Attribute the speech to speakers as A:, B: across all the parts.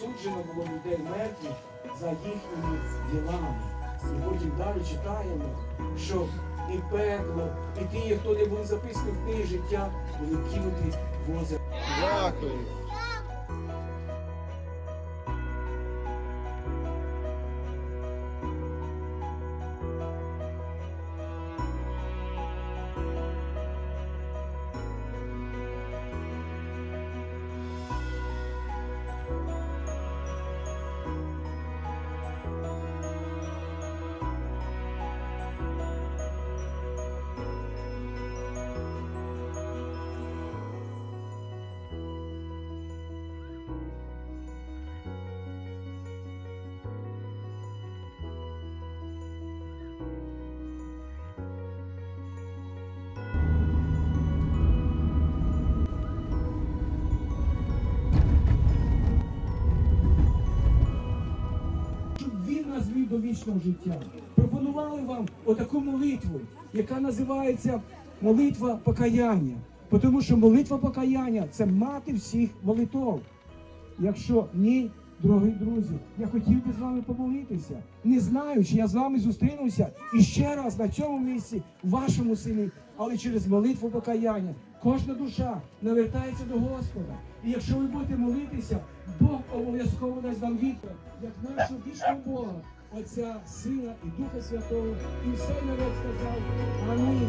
A: суджено було людей мертвих за їхніми ділами. І потім далі читаємо, що і пекло, і ті, хто не були записані в книгі життя, були кинуті в озеро.
B: Дякую.
A: Нас вів до вічного життя. Пропонували вам отаку молитву, яка називається молитва покаяння. Тому що молитва покаяння це мати всіх молитов. Якщо ні, дорогі друзі, я хотів би з вами помолитися. Не знаю, чи я з вами зустрінуся і ще раз на цьому місці, в вашому селі, але через молитву покаяння. Кожна душа навертається до Господа. І якщо ви будете молитися, Бог обов'язково дасть вам відповідь, як нашого вічного Бога, Отця, Сина і Духа Святого. І все народ сказав Амінь.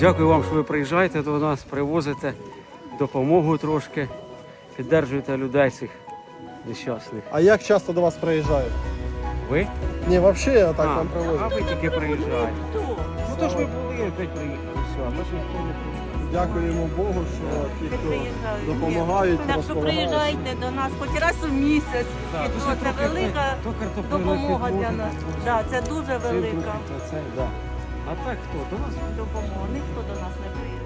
C: Дякую вам, що ви приїжджаєте до нас, привозите допомогу трошки, піддержуєте людей цих нещасних.
B: А як часто до вас приїжджають?
C: Ви?
B: Ні, взагалі я так
C: а,
B: вам
C: а ви тільки приїжджаєте. Ну то ж ви були, опять приїхали. Все, а то ж ніхто не приїхав.
B: Дякуємо Богу, що ті, хто
D: приїжджають.
B: допомагають,
D: Так що приїжджайте до нас хоч раз у місяць.
C: Да,
D: І
C: то
D: це велика допомога для нас. Да, це дуже велика
C: це, да. А так хто? До нас
D: допомога. Ніхто до нас не